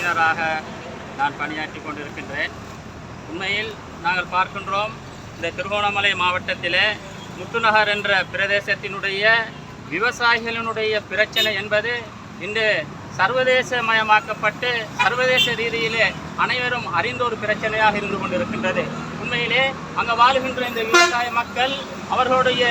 உறுப்பினராக நான் பணியாற்றி கொண்டிருக்கின்றேன். உண்மையில் நாங்கள் பார்க்கின்றோம் இந்த திருகோணமலை மாவட்டத்திலே முத்துநகர் என்ற பிரதேசத்தினுடைய விவசாயிகளினுடைய பிரச்சனை என்பது இன்று சர்வதேசமயமாக்கப்பட்டு சர்வதேச ரீதியிலே அனைவரும் அறிந்த ஒரு பிரச்சனையாக இருந்து கொண்டிருக்கின்றது. உண்மையிலே அங்கே வாழுகின்ற இந்த விவசாய மக்கள் அவர்களுடைய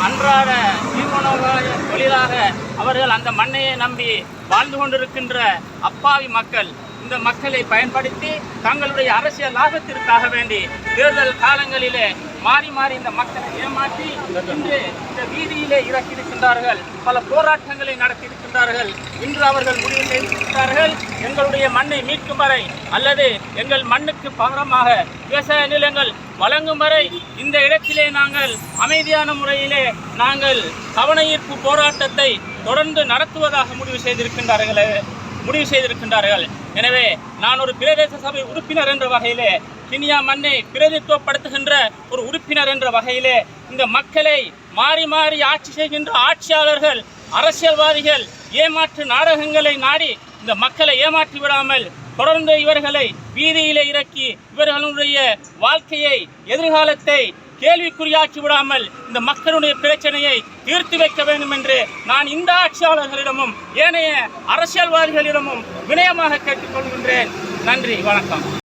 அன்றாட ஜீவனோபாய தொழிலாக அவர்கள் அந்த மண்ணையை நம்பி வாழ்ந்து கொண்டிருக்கின்ற அப்பாவி மக்கள் இந்த மக்களை பயன்படுத்தி தங்களுடைய அரசியல் லாபத்திற்காக வேண்டி தேர்தல் காலங்களிலே மாறி மாறி இந்த மக்களை ஏமாற்றி இன்று இந்த வீதி வீதியிலே இறக்கியிருக்கின்றார்கள். பல போராட்டங்களை நடத்தியிருக்கின்றார்கள். இன்று அவர்கள் முடிவு செய்திருக்கிறார்கள். எங்களுடைய மண்ணை மீட்கும் வரை அல்லது எங்கள் மண்ணுக்கு பகரமாக விவசாய நிலங்கள் வழங்கும் வரை இந்த இடத்திலே நாங்கள் அமைதியான முறையிலே நாங்கள் கவன ஈர்ப்பு போராட்டத்தை தொடர்ந்து நடத்துவதாக முடிவு செய்திருக்கின்றார்களே முடிவு செய்திருக்கின்றார்கள். எனவே நான் ஒரு பிரதேச சபை உறுப்பினர் என்ற வகையிலே கினியா மண்ணை பிரதித்துவப்படுத்துகின்ற ஒரு உறுப்பினர் என்ற வகையிலே இந்த மக்களை மாறி மாறி ஆட்சி செய்கின்ற ஆட்சியாளர்கள் அரசியல்வாதிகள் ஏமாற்று நாடகங்களை நாடி இந்த மக்களை ஏமாற்றி விடாமல் தொடர்ந்து இவர்களை வீதியிலே இறக்கி இவர்களுடைய வாழ்க்கையை எதிர்காலத்தை கேள்விக்குறியாக்கி விடாமல் இந்த மக்களுடைய பிரச்சனையை தீர்த்து வைக்க வேண்டும் என்று நான் இந்த ஆட்சியாளர்களிடமும் ஏனைய அரசியல்வாதிகளிடமும் வினயமாக கேட்டுக்கொள்கின்றேன். நன்றி வணக்கம்.